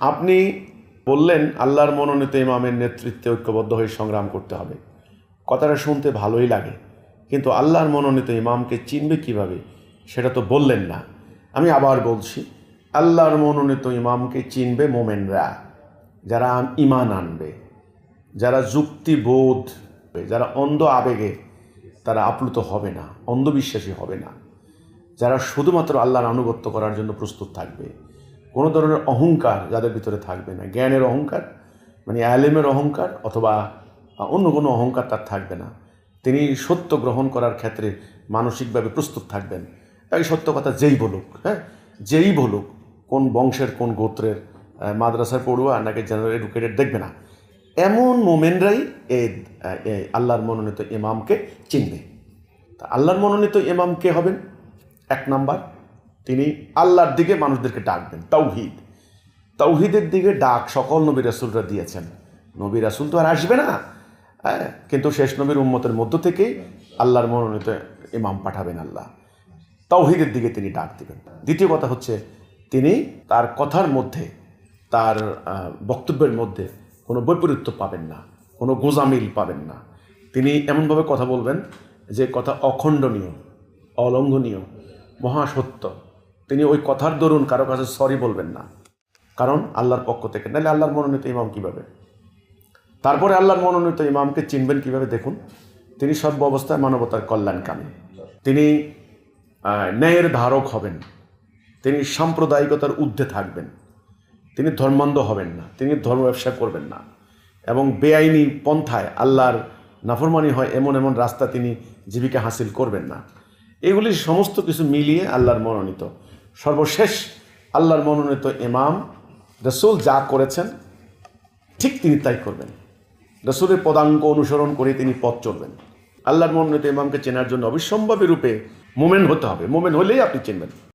আপনি বললেন আল্লাহর মনোনীত ইমামের নেতৃত্বে ঐক্যবদ্ধ হয়ে সংগ্রাম করতে হবে। কথাটা শুনতে ভালোই লাগে। কিন্তু আল্লাহর মনোনীত ইমামকে চিনবে কীভাবে, সেটা তো বললেন না। আমি আবার বলছি, আল্লাহর মনোনীত ইমামকে চিনবে মোমেনরা, যারা ইমান আনবে, যারা যুক্তিবোধ, যারা অন্ধ আবেগে, তারা আপ্লুত হবে না, অন্ধবিশ্বাসী হবে না, যারা শুধুমাত্র আল্লাহর আনুগত্য করার জন্য প্রস্তুত থাকবে। কোনো ধরনের অহংকার যাদের ভিতরে থাকবে না। জ্ঞানের অহংকার মানে আলেমের অহংকার অথবা অন্য কোনো অহংকার তার থাকবে না। তিনি সত্য গ্রহণ করার ক্ষেত্রে মানসিকভাবে প্রস্তুত থাকবেন। এই সত্য কথা যেই বলুক হ্যাঁ? যেই বলুক, কোন বংশের, কোন গোত্রের মাদ্রাসার পড়ুয়া নাকি জেনারেল এডুকেটেড দেখবে না। এমন মোমেনরাই এই আল্লাহর মনোনীত ইমামকে চিনবে। তা আল্লাহর মনোনীত ইমাম কে হবেন? এক নাম্বার তিনি আল্লাহর দিকে মানুষদেরকে ডাকবেন তাওহিদ। তাওহিদের দিকে ডাক সকল নবী রাসুলরা দিয়েছেন। নবী রাসুল তো আর আসবে না। হ্যাঁ কিন্তু শেষ নবীর উম্মতের মধ্য থেকেই আল্লাহর মনোনীত ইমাম পাঠাবেন আল্লাহ। তাওহিদের দিকে তিনি ডাক দিবেন। দ্বিতীয় কথা হচ্ছে, তিনি তার কথার মধ্যে, তার বক্তব্যের মধ্যে কোনো বৈপরীত্য পাবেন না, কোনো গোজামিল পাবেন না। তিনি এমনভাবে কথা বলবেন যে, কথা অখণ্ডনীয়, অলঙ্ঘনীয়, মহাসত্য। তিনি ওই কথার দরুন কারও কাছে সরি বলবেন না। কারণ আল্লাহর পক্ষ থেকে। নাহলে আল্লাহর মনোনীত ইমাম কীভাবে? তারপরে আল্লাহর মনোনীত ইমামকে চিনবেন কীভাবে? দেখুন, তিনি সর্ব অবস্থায় মানবতার কল্যাণকামী। তিনি ন্যায়ের ধারক হবেন। তিনি সাম্প্রদায়িকতার ঊর্ধ্বে থাকবেন। তিনি ধর্মান্ধ হবেন না। তিনি ধর্ম ব্যবসা করবেন না। এবং বেআইনি পন্থায় আল্লাহর নাফরমানি হয় এমন এমন রাস্তা তিনি জীবিকা হাসিল করবেন না। এগুলি সমস্ত কিছু মিলিয়ে আল্লাহর মনোনীত। সর্বশেষ আল্লাহর মনোনীত ইমাম, রসুল যা করেছেন, ঠিক তিনি তাই করবেন। রসুলের পদাঙ্ক অনুসরণ করে তিনি পথ চলবেন। আল্লাহর মনোনীত ইমামকে চেনার জন্য অবিসম্ভাবী রূপে মোমেন হতে হবে। মোমেন হলেই আপনি চিনবেন।